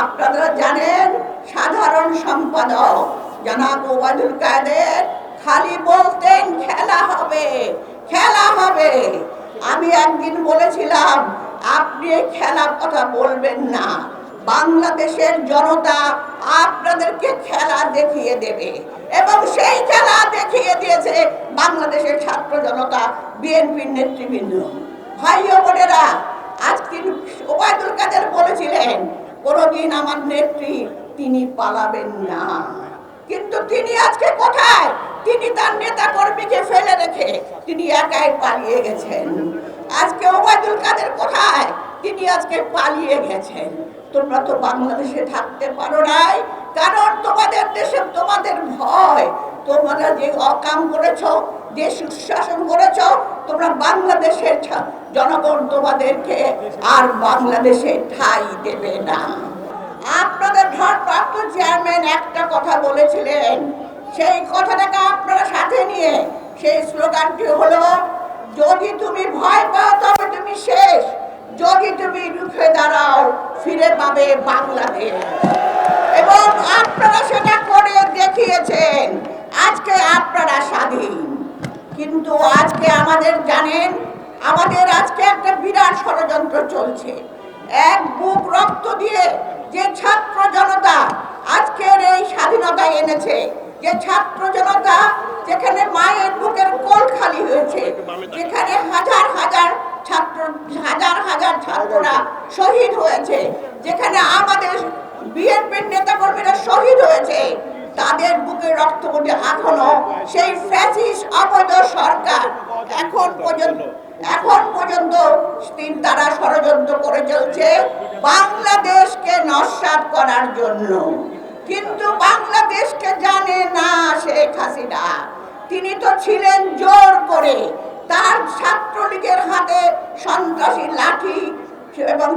আপনারা জানেন, সাধারণ সম্পাদক জনাব ওবায়দুল কাদের খালি বলতেন, খেলা হবে খেলা হবে। আমি একদিন বলেছিলাম, আপনি খেলার কথা বলবেন না। বাংলাদেশের জনতা আপনাদেরকে খেলা দেখিয়ে দেবে। এবং সেই খেলা দেখিয়ে দিয়েছে বাংলাদেশের ছাত্র জনতা, বিএনপির নেতৃবৃন্দ। ভাই কোনোদিন আমার নেত্রী তিনি পালাবেন না। কিন্তু তিনি আজকে কোথায়? তিনি তার নেতা কর্মীকে ফেলে রেখে তিনি একাই পালিয়ে গেছেন। আজকে ওবায়দুল কাদের কোথায়? তিনি আজকে পালিয়ে গেছেন। তোমরা তো বাংলাদেশে থাকতে পারো নাই, কারণ তোমাদের দেশে তোমাদের ভয়। তোমরা যে অকাম করেছ, যে সুশাসন করেছ, তোমরা বাংলাদেশের জনগণ তোমাদেরকে আর বাংলাদেশে ঠাই দেবে না। আপনাদের ভারপ্রাপ্ত চেয়ারম্যান একটা কথা বলেছিলেন। সেই কথাটাকে আপনারা সাথে নিয়ে সেই স্লোগানটি হলো, যদি তুমি ভয় পাও তবে তুমি শেষ। যদি তুমি রুখে দাঁড়াও, ফিরে পাবে বাংলাদেশ। এবং আপনারা সেটা করে দেখিয়েছেন, আজকে আপনারা স্বাধীন। কিন্তু আজকে আমাদের জানেন, আমাদের আজকে একটা বিরাট ষড়যন্ত্র চলছে। এক বুক রক্ত দিয়ে যে ছাত্র জনতা আজকের এই স্বাধীনতা এনেছে, যে ছাত্র জনতা যেখানে মায়ের বুকের কোল খালি হয়েছে, যেখানে হাজার হাজার ছাত্র, হাজার হাজার ছাত্ররা শহীদ হয়েছে, যেখানে আমাদের বিএনপির নেতাকর্মীরা শহীদ হয়েছে তাদের বুকে রক্ত বটে এখনও। সেই ফ্যাসিস্ট অবৈধ সরকার এখন পর্যন্ত এখন পর্যন্ত তিন- তারা ষড়যন্ত্র করে চলছে বাংলাদেশকে নস্বাত করার জন্য। কিন্তু বাংলাদেশকে জানে না শেখ হাসিনা। তিনি তো ছিলেন জোর করে তার ছাত্রলীগের হাতে সন্ত্রাসী লাঠি এবং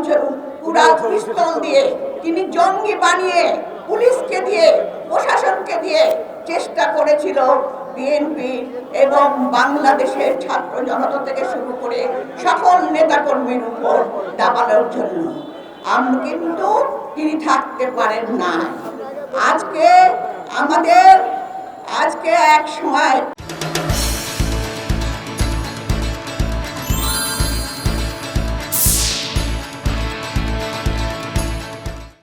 পুরা পিস্তল দিয়ে তিনি জঙ্গি বানিয়ে পুলিশকে দিয়ে, প্রশাসনকে দিয়ে চেষ্টা করেছিল বিএনপি এবং বাংলাদেশের ছাত্র জনতা থেকে শুরু করে সকল নেতাকর্মীর উপর দাবানোর জন্য। আমরা কিন্তু তিনি থাকতে পারেন না আজকে আমাদের, আজকে এক সময়